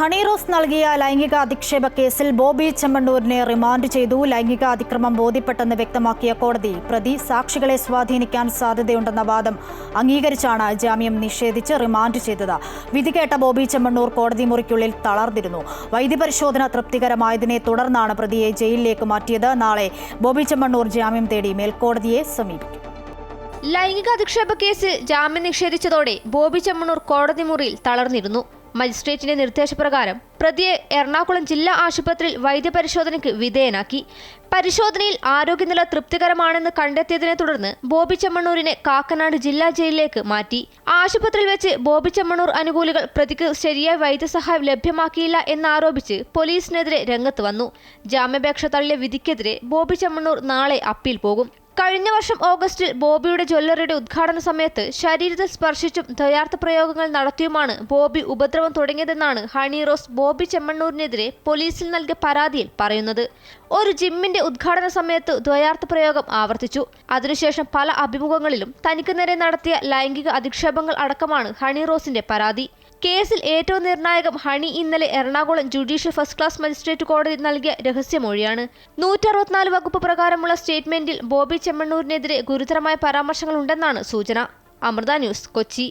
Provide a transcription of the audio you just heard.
ഹണി റോസ് നൽകിയ ലൈംഗിക അധിക്ഷേപ കേസിൽ ബോബി ചെമ്മണ്ണൂരിനെ റിമാൻഡ് ചെയ്തു. ലൈംഗിക അതിക്രമം ബോധ്യപ്പെട്ടെന്ന് വ്യക്തമാക്കിയ കോടതി പ്രതി സാക്ഷികളെ സ്വാധീനിക്കാൻ സാധ്യതയുണ്ടെന്ന വാദം അംഗീകരിച്ചാണ് ജാമ്യം നിഷേധിച്ച് റിമാൻഡ് ചെയ്തത്. വിധി കേട്ട ബോബി ചെമ്മണ്ണൂർ കോടതി മുറിക്കുള്ളിൽ തളർന്നിരുന്നു. വൈദ്യപരിശോധന തൃപ്തികരമായതിനെ തുടർന്നാണ് പ്രതിയെ ജയിലിലേക്ക് മാറ്റിയത്. നാളെ ബോബി ചെമ്മണ്ണൂർ ജാമ്യം തേടി മേൽക്കോടതിയെ സമീപിക്കും. ലൈംഗിക അധിക്ഷേപ കേസ് ജാമ്യം നിഷേധിച്ചതോടെ ബോബി ചെമ്മണ്ണൂർ കോടതി മുറിയിൽ തളർന്നിരുന്നു. മജിസ്ട്രേറ്റിന്റെ നിർദ്ദേശപ്രകാരം പ്രതിയെ എറണാകുളം ജില്ലാ ആശുപത്രിയിൽ വൈദ്യപരിശോധനയ്ക്ക് വിധേയനാക്കി. പരിശോധനയിൽ ആരോഗ്യനില തൃപ്തികരമാണെന്ന് കണ്ടെത്തിയതിനെ തുടർന്ന് ബോബി ചെമ്മണ്ണൂരിനെ കാക്കനാട് ജില്ലാ ജയിലിലേക്ക് മാറ്റി. ആശുപത്രിയിൽ വെച്ച് ബോബി ചെമ്മണ്ണൂർ അനുകൂലികൾ പ്രതിക്ക് ശരിയായ വൈദ്യസഹായം ലഭ്യമാക്കിയില്ല എന്നാരോപിച്ച് പോലീസിനെതിരെ രംഗത്ത് വന്നു. ജാമ്യാപേക്ഷ തള്ളിയ വിധിക്കെതിരെ ബോബി ചെമ്മണ്ണൂർ നാളെ അപ്പീൽ പോകും. കഴിഞ്ഞ വർഷം ഓഗസ്റ്റിൽ ബോബിയുടെ ജ്വല്ലറിയുടെ ഉദ്ഘാടന സമയത്ത് ശരീരത്തിൽ സ്പർശിച്ചും ദ്വയാർത്ഥ പ്രയോഗങ്ങൾ നടത്തിയുമാണ് ബോബി ഉപദ്രവം തുടങ്ങിയതെന്നാണ് ഹണി റോസ് ബോബി ചെമ്മണ്ണൂരിനെതിരെ പോലീസിൽ നൽകിയ പരാതിയിൽ പറയുന്നത്. ഒരു ജിമ്മിന്റെ ഉദ്ഘാടന സമയത്ത് ദ്വയാർത്ഥ പ്രയോഗം ആവർത്തിച്ചു. അതിനുശേഷം പല അഭിമുഖങ്ങളിലും തനിക്ക് നേരെ നടത്തിയ ലൈംഗിക അധിക്ഷേപങ്ങൾ അടക്കമാണ് ഹണി റോസിന്റെ പരാതി. കേസിൽ ഏറ്റവും നിർണായകം ഹണി ഇന്നലെ Ernakulam judicial first class magistrate കോടതി നൽകിയ രഹസ്യമൊഴിയാണ്. നൂറ്ററുപത്തിനാല് വകുപ്പ് പ്രകാരമുള്ള സ്റ്റേറ്റ്മെന്റിൽ ബോബി ചെമ്മണ്ണൂരിനെതിരെ ഗുരുതരമായ പരാമർശങ്ങളുണ്ടെന്നാണ് സൂചന. അമൃത ന്യൂസ് കൊച്ചി.